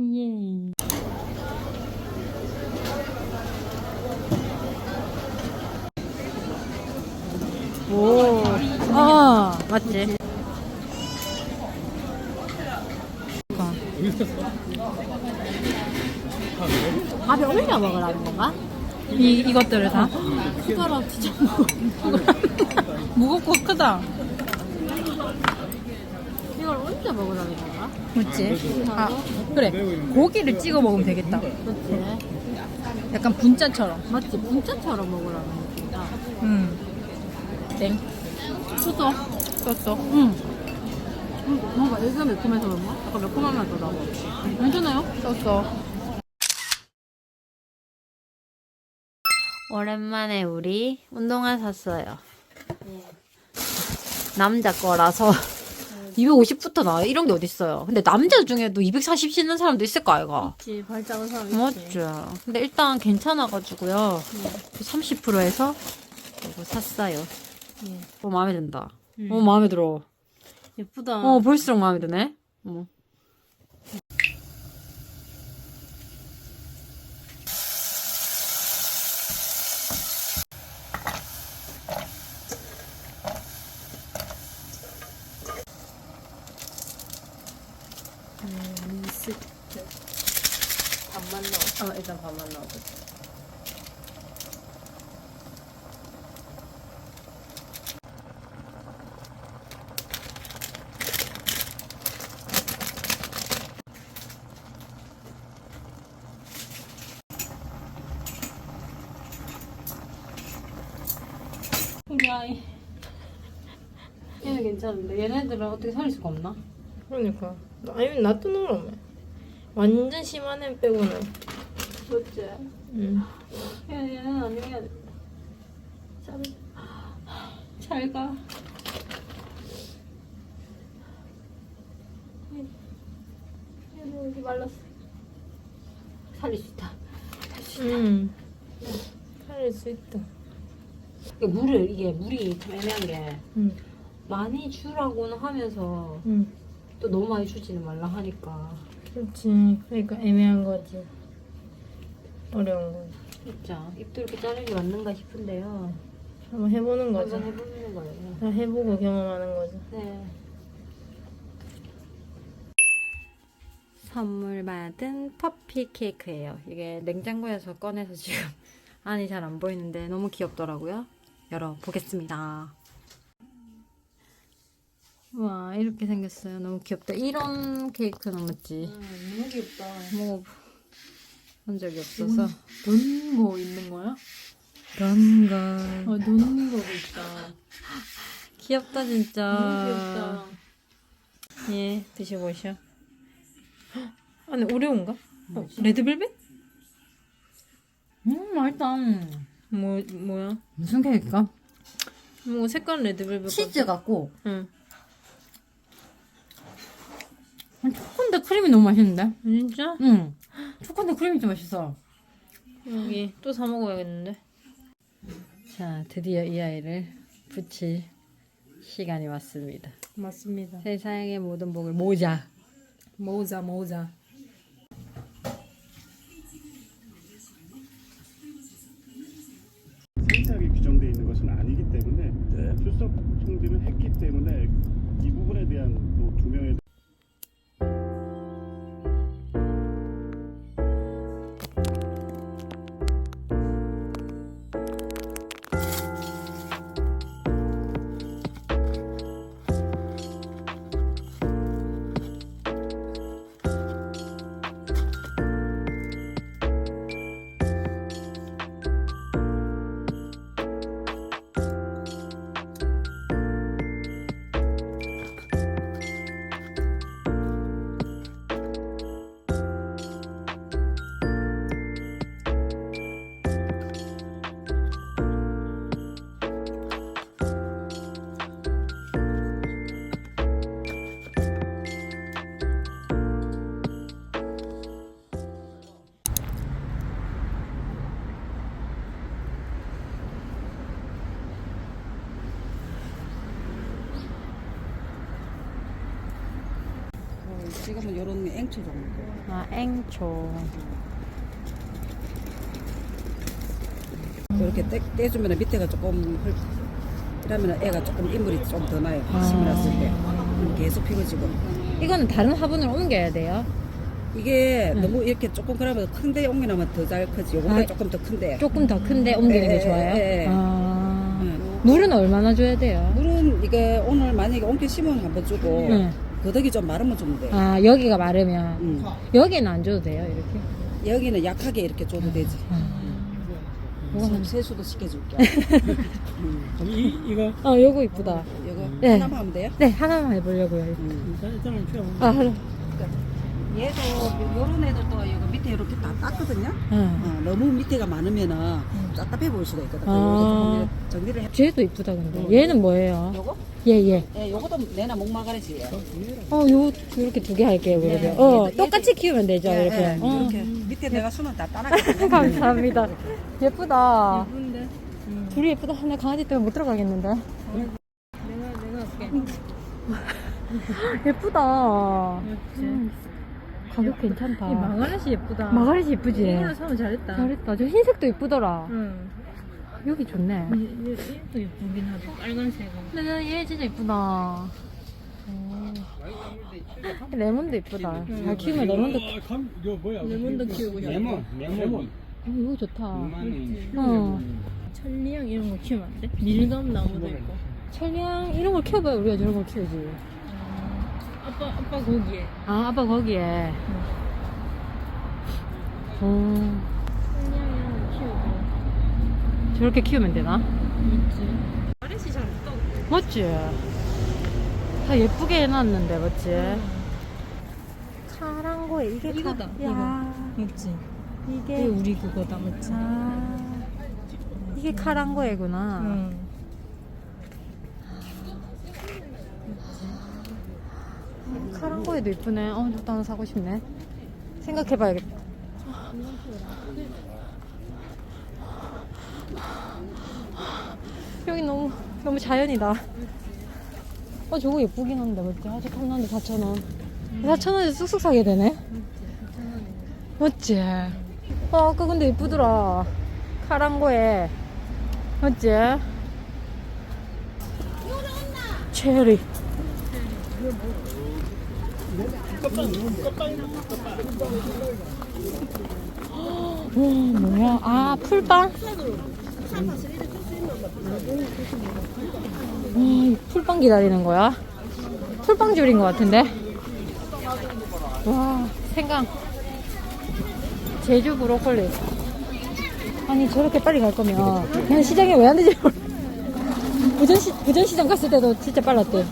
예. 오. 아, 맞지? 밥에 올려 먹으라는 건가? 이, 이것들을 다? 숟가락 진짜 무겁고 크다. 이걸 얹어 먹으라는 건가? 맞지? 아, 그래. 고기를 찍어 먹으면 되겠다. 그치 약간 분짜처럼. 맞지 분짜처럼 먹으라는 느낌이다 음. 땡. 수도 썼어. 응 음, 뭔가 일가 매콤해서 그런가? 약간 매콤한 맛도 나고 괜찮아요? 썼어. 오랜만에 우리 운동화 샀어요. 남자 거라서 250부터 나와요. 이런 게 어딨어요. 근데 남자 중에도 240 신는 사람도 있을 거 아이가? 있지 발 작은 사람 있지 맞죠. 근데 일단 괜찮아가지고요. 30%에서 이거 샀어요. 예. 어, 마음에 든다. 음. 어, 마음에 들어. 예쁘다 어, 볼수록 마음에 드네. 어머. 미스트 반만 넣어 어 일단 반만 넣어도 아이. 얘는 괜찮은데 얘네들은 어떻게 살릴 수가 없나? 그러니까 아니면 놔두는 거라며 완전 심한 애 빼고는 맞지? 응. 얘, 얘는 아니면 잘, 잘 가. 얘는 여기 말랐어. 살릴 수 있다. 응. 살릴 수 있다 이게 물을 이게 물이 참 애매한 게 응. 많이 주라고는 하면서 응. 또 너무 많이 주지는 말라 하니까 그렇지 그러니까 애매한 거지 어려운 거 진짜 입도 이렇게 자르기 맞는가 싶은데요. 한번 해보는 거죠 한번 해보는 거예요. 다 해보고 경험하는 거죠 네. 선물 받은 퍼피 케이크예요. 이게 냉장고에서 꺼내서 지금 안이 잘 안 보이는데 너무 귀엽더라고요. 열어보겠습니다. 와 이렇게 생겼어요. 너무 귀엽다. 이런 케이크는 맞지? 너무 귀엽다 먹어 본 적이 없어서. 논거 있는 거야? 그런 거. 어 논는 거도 있다 귀엽다 진짜. 너무 귀엽다 예 드셔보셔. 안에 오레오인가? 어? 레드벨벳? 음 맛있다. 뭐 뭐야? 무슨 케이크가? 뭐 색깔 레드벨벳 치즈 같고 응 초코인데 크림이 너무 맛있는데? 진짜? 응. 초코인데 크림이 좀 맛있어. 여기 또 사 먹어야겠는데 자, 드디어 이 아이를 붙일 시간이 왔습니다. 맞습니다 세상의 모든 복을 모자. 모자 모자 지금은 요런 앵초 종류. 아, 앵초. 이렇게 떼, 떼주면 밑에가 조금 헐, 이러면 애가 조금 인물이 좀 더 나요. 아. 심어놨을 때. 음, 계속 피고 지고. 이거는 다른 화분으로 옮겨야 돼요. 이게 네. 너무 이렇게 조금 그러면 큰데 옮겨놓으면 더 잘 크지. 요거보다 아. 조금 더 큰데. 조금 더 큰데 옮기는 예, 게 예, 좋아요? 예, 예. 아. 응. 물은 얼마나 줘야 돼요? 물은 이게 오늘 만약에 옮겨 심으면 한번 주고 응. 거덕이 좀 마르면 주면 돼. 아, 여기가 마르면. 응. 여기는 안 줘도 돼요, 이렇게? 여기는 약하게 이렇게 줘도 되지. 이거 한- 세수도 시켜줄게. 음. 이, 이거 어, 요거 이쁘다. 이거 네. 하나만 하면 돼요? 네, 하나만 해보려고요. 음. 일단은. 아, 하나. 얘도 요런 애들도 이거 밑에 이렇게 다 땄거든요. 응. 어, 너무 밑에가 많으면은 답답해 보일 수가 있거든. 아. 정리를 해. 쟤도 이쁘다, 근데. 얘는 뭐예요? 요거? 예, 예. 예, 요것도 내나 목마가리지. 어, 요, 이렇게 두 개 할게요, 그러면. 네. 어, 얘도- 똑같이 키우면 되죠, 예, 이렇게. 예, 어. 이렇게 밑에 내가 수는 다 따놨거든요. 감사합니다. 예쁘다. 예쁜데? 둘이 예쁘다. 나 강아지 때문에 못 들어가겠는데. 내가 내가 할게. 예쁘다. 음, 가격 괜찮다. 이 망아라시 예쁘다. 마가렛이 예쁘지? 이걸로 사면 잘했다. 잘했다. 저 흰색도 예쁘더라. 응. 여기 좋네. 얘, 얘, 얘도 예쁘긴 하다. 빨간색은. 근데 얘 진짜 예쁘다. 어. 레몬도 예쁘다. 잘 키우면 레몬도. 어, 감, 이거 뭐야? 레몬도 키우고 싶어. 레몬, 레몬. 어, 이거 좋다. 만 어. 천리향 이런 거 키우면 안 돼? 밀감 나무도 있고. 철량 이런 걸 키워봐야 우리가 저런 걸 키우지. 아빠 아빠 거기에. 아, 아빠 거기에. 어, 천리향 이런 거 키우고. 저렇게 키우면 되나? 있지. 아래시 잘 없다고. 맞지? 다 예쁘게 해놨는데, 맞지? 카랑고에 이게 이거다, 카- 이거. 야, 맞지? 이게 이게 우리 그거다 맞지? 아, 이게 카랑고에구나. 응. 카랑고에도 이쁘네. 어, 나도 하나 사고 싶네. 생각해봐야겠다. 여기 너무 너무 자연이다. 어 저거 예쁘긴 한데 맞지? 아저 탐나는데 4천 원. 4천 원에 쑥쑥 사게 되네. 맞지? 어 아까 근데 예쁘더라. 카랑고에 맞지? 체리. 와 뭐야? 아 풀빵? 와, 이 풀빵 기다리는 거야? 풀빵 줄인 것 같은데? 와, 생강. 제주 브로콜리. 아니, 저렇게 빨리 갈 거면, 그냥 시장에 왜 안 되지? 부전시, 부전시장 갔을 때도 진짜 빨랐대.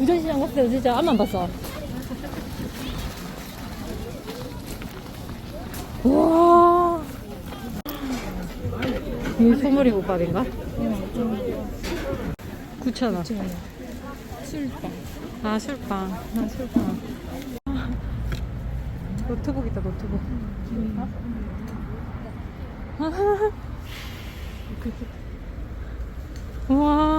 부전시장 갔을 때도 진짜 앞만 봤어. 와. 이 소머리 국밥인가? 9,000원. 술빵. 아, 술빵. 아, 술빵. 아, 노트북이다, 노트북. 우와.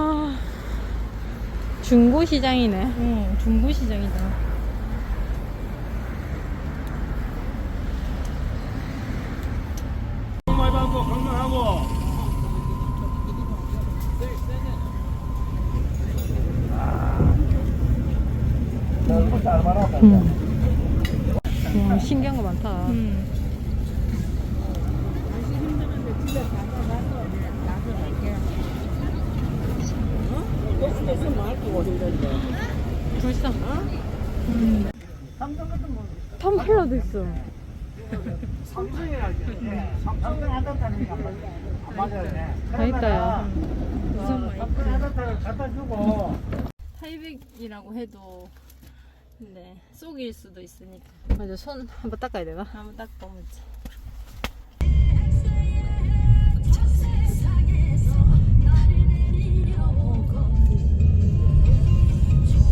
중고 시장이네. 응. 중고 시장이다. 말하고 건강하고. 와, 신기한 거 많다. 응. 불쌍. 텀블러도 있어. 다 있다, 야. 타이백이라고 해도 근데 속일 수도 있으니까 맞아, 손 한번 닦아야 되나? 한번 딱 보면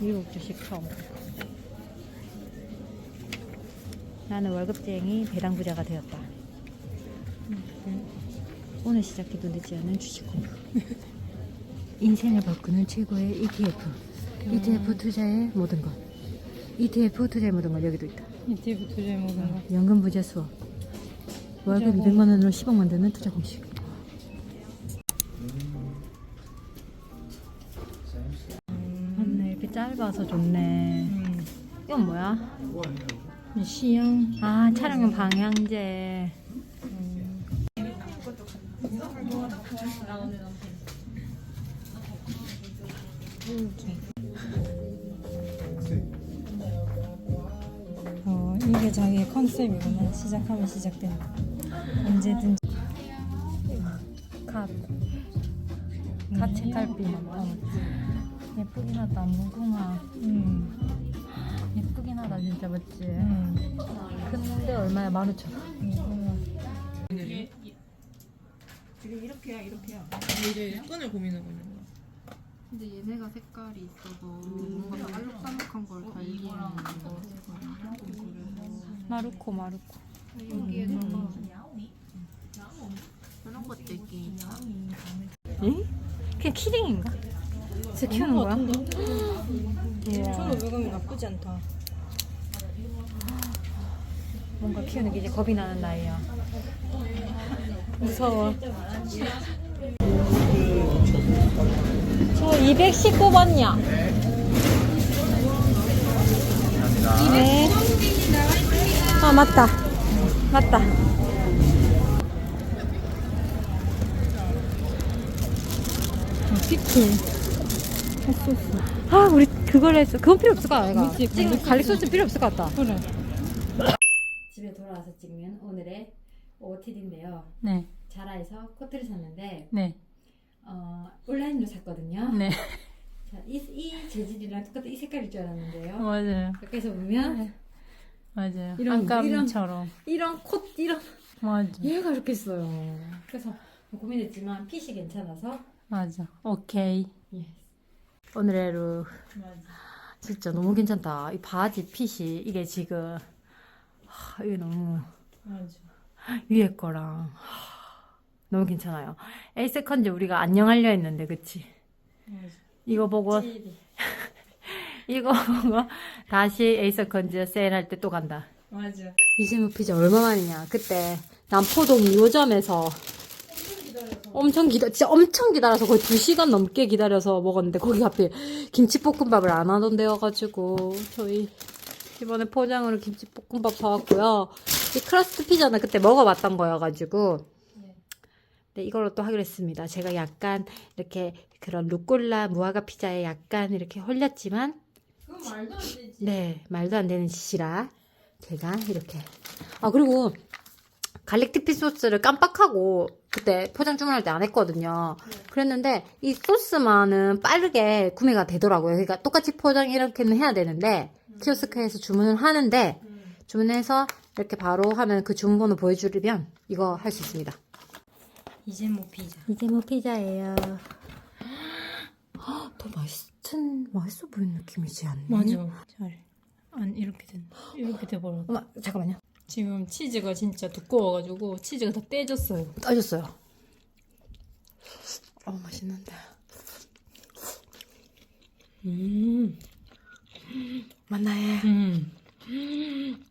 미국 주식 처음. 나는 월급쟁이 배당 부자가 되었다. 오늘 시작해도 늦지 않은 주식 공부. 인생을 바꾸는 최고의 ETF. ETF 투자의 모든 것. ETF 투자의 모든 것 여기도 있다. ETF 투자해 먹은 거. 연금 부자 수업. 월급 200만 원으로 10억 만드는 투자 공식. 짧아서 좋네. 이건 뭐야? 시향. 아 촬영용 방향제. 어, 이게 자기의 컨셉이구나. 시작하면 시작된다. 언제든지. 갓. 갓 책갈피. 예쁘긴 하다 무궁화. 음. 예쁘긴 하다 진짜 맞지? 음. 근데 얼마야? 15,000원. 이제 끈을 고민하고 있는 거야. 근데 얘네가 색깔이 있어서 뭔가 좀 알록달록한 걸 달기에는 마루코 마루코. 여기에서 그런 것도 있긴 있다. 응? 그냥 키링인가? 진짜 키우는 거야? 우와. 1,500원이 나쁘지 않다. 뭔가 키우는 게 이제 겁이 나는 나이야. 무서워. 저 219번이요. 네. 아 맞다. 맞다. 피클. 아 우리 그걸 했어. 그건 필요 없을 것 같아. 그치, 지금 갈릭 소스 필요 없을 것 같다. 그래. 집에 돌아와서 찍는 오늘의 OOTD인데요. 네. 자라에서 코트를 샀는데 네. 어, 온라인으로 샀거든요. 네. 자, 이, 이 재질이랑 똑같은 이 색깔일 줄 알았는데요. 맞아요. 가까이서 보면 맞아요. 이런- 안감처럼. 이런 콧 이런 맞아. 얘가 이렇게 있어요. 그래서 고민했지만 핏이 괜찮아서 맞아. 오케이. 예. 오늘의 룩 진짜 너무 괜찮다. 이 바지 핏이 이게 지금 하, 이게 너무 맞아. 위에 거랑 하, 너무 괜찮아요. 에이세컨즈 우리가 안녕하려 했는데 그치? 이거 보고 이거 보고 다시 에이세컨즈 세일할 때 또 간다. 맞아. 이재무 피자 얼마 만이냐? 그때 남포동 2호점에서 엄청 기다, 진짜 엄청 기다려서 거의 2시간 넘게 기다려서 먹었는데 거기 하필 김치볶음밥을 안 하던 데여가지고 저희 이번에 포장으로 김치볶음밥 사왔고요. 이 크러스트 피자는 그때 먹어봤던 거여가지고 네, 이걸로 또 하기로 했습니다. 제가 약간 이렇게 그런 루꼴라 무화과 피자에 약간 이렇게 홀렸지만 그건 말도 안 되지. 네, 말도 안 되는 짓이라 제가 이렇게. 아, 그리고 갈릭 티피 소스를 깜빡하고 그때 포장 주문할 때 안 했거든요. 그랬는데 이 소스만은 빠르게 구매가 되더라고요. 그러니까 똑같이 포장 이렇게는 해야 되는데 키오스크에서 주문을 하는데 주문해서 이렇게 바로 하면 그 주문번호 보여주면 이거 할 수 있습니다. 이제모 피자. 이제 뭐 피자예요. 더 맛있은 맛있어 보이는 느낌이지 않니? 맞아. 잘. 안 이렇게 된다. 이렇게 돼버려. 어머, 잠깐만요. 지금 치즈가 진짜 두꺼워가지고 치즈가 다 떼졌어요. 따졌어요. 어 맛있는데. 음. 맞나요? 음. 음.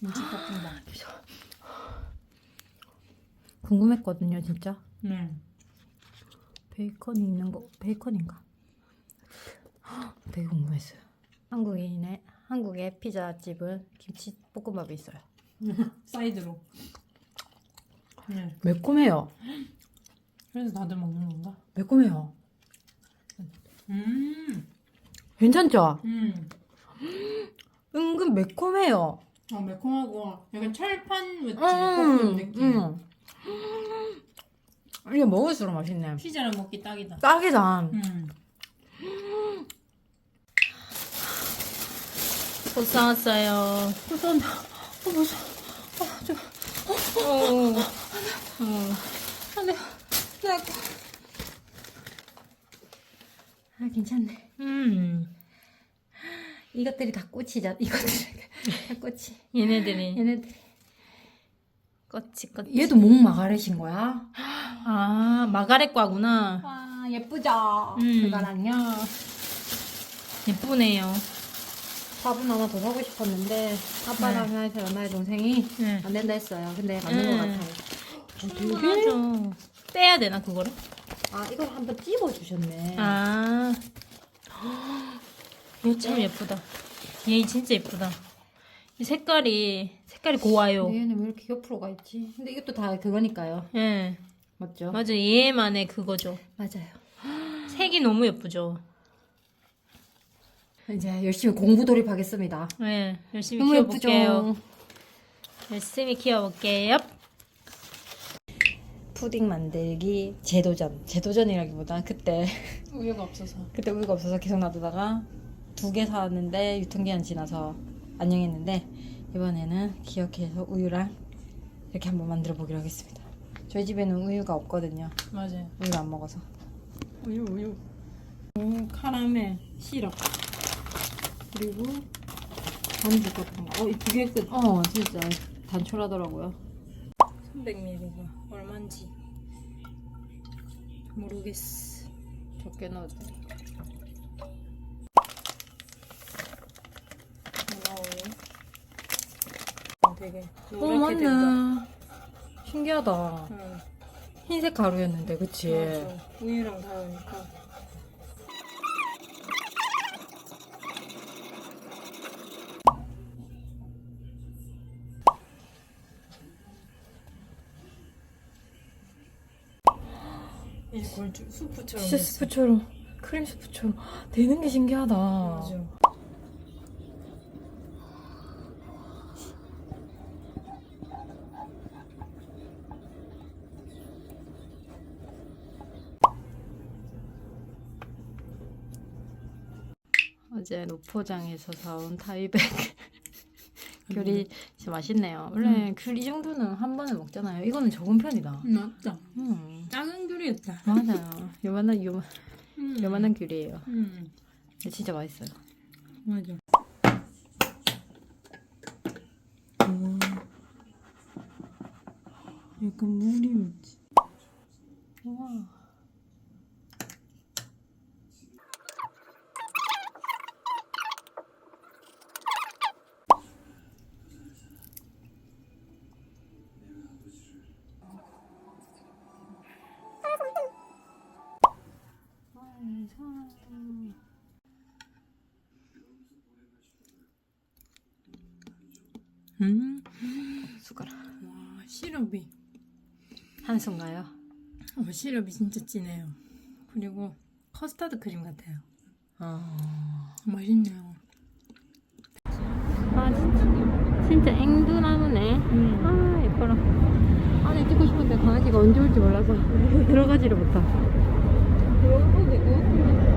김치볶음밥. 궁금했거든요, 진짜. 네. 베이컨이 있는 거 베이컨인가? 헉, 되게 궁금했어요. 한국인의 한국의 피자집은 김치 볶음밥이 있어요. 사이드로. 네. 매콤해요. 그래서 다들 먹는 건가? 매콤해요. 음. 괜찮죠? 음. 은근 매콤해요. 아 매콤하고 약간 철판 음, 볶음 느낌. 음. 이게 먹을수록 맛있네. 피자랑 먹기 딱이다. 딱이다. 음. 못 사왔어요. 또 쏜다. 어, 무서워. 어, 저, 어, 어, 어. 안 돼. 내, 아 괜찮네. 음. 이것들이 다 꽃이자. 이것들이 다 꽃이. 얘네들이 얘네들. 껍질 껍질. 얘도 목 마가렛인 거야? 아 마가렛 과구나. 와 예쁘죠. 음. 그거랑요. 예쁘네요. 화분 하나 더 사고 싶었는데 아빠랑 하여튼 엄마의 동생이 네. 안 된다 했어요. 근데 맞는 음. 것 같아요. 충분하죠. 떼야 되나 그거를? 아 이걸 한번 찝어 주셨네. 아. 이거 참 예쁘다. 얘 진짜 예쁘다. 이 색깔이 색깔이 고와요. 얘는 왜 이렇게 옆으로 가 있지? 근데 이것도 다 그거니까요. 예. 맞죠? 맞아. 얘만의 그거죠. 맞아요. 색이 너무 예쁘죠. 이제 열심히 공부 돌입하겠습니다. 예. 열심히 너무 키워볼게요. 예쁘죠? 열심히 키워볼게요. 푸딩 만들기 재도전. 재도전이라기보다 그때 우유가 없어서. 그때 우유가 없어서 계속 놔두다가 두 개 사왔는데 유통기한 지나서 안녕했는데 이번에는 기억해서 우유랑 이렇게 한번 만들어 보기로 하겠습니다. 저희 집에는 우유가 없거든요. 맞아요. 우유를 안 먹어서. 우유 우유. 우유 카라멜 시럽. 그리고 반죽 같은 거. 어, 이 두 개 끝. 어 진짜 단촐하더라고요. 300ml가 얼마인지 모르겠어. 적게 넣어주세요. 되게 어 노랗게 된다. 맞네. 신기하다. 응, 흰색 가루였는데 그치? 맞아. 우유랑 다르니까. 이제 골주 수프처럼 진짜 됐어. 스프처럼 크림 스프처럼 되는 게 신기하다. 맞아. 어제 노포장에서 사온 타이백 귤이 진짜 맛있네요. 원래 귤 이 정도는 한 번에 먹잖아요. 이거는 적은 편이다. 맞다. 음, 작은 귤이었다. 맞아요. 요만한 요, 음. 요만한 귤이에요. 음, 진짜 맛있어요. 맞아. 약간 물이 묻지. 우와. 음, 숟가락 와 시럽이. 한 손가요? 어, 시럽이 진짜 진해요. 그리고 커스터드 크림 같아요. 아, 맛있네요. 아 진짜 진짜 앵두나무네. 아 예뻐라. 안에 찍고 싶은데 강아지가 언제 올지 몰라서 들어가지를 못하. 들어가도 같은데.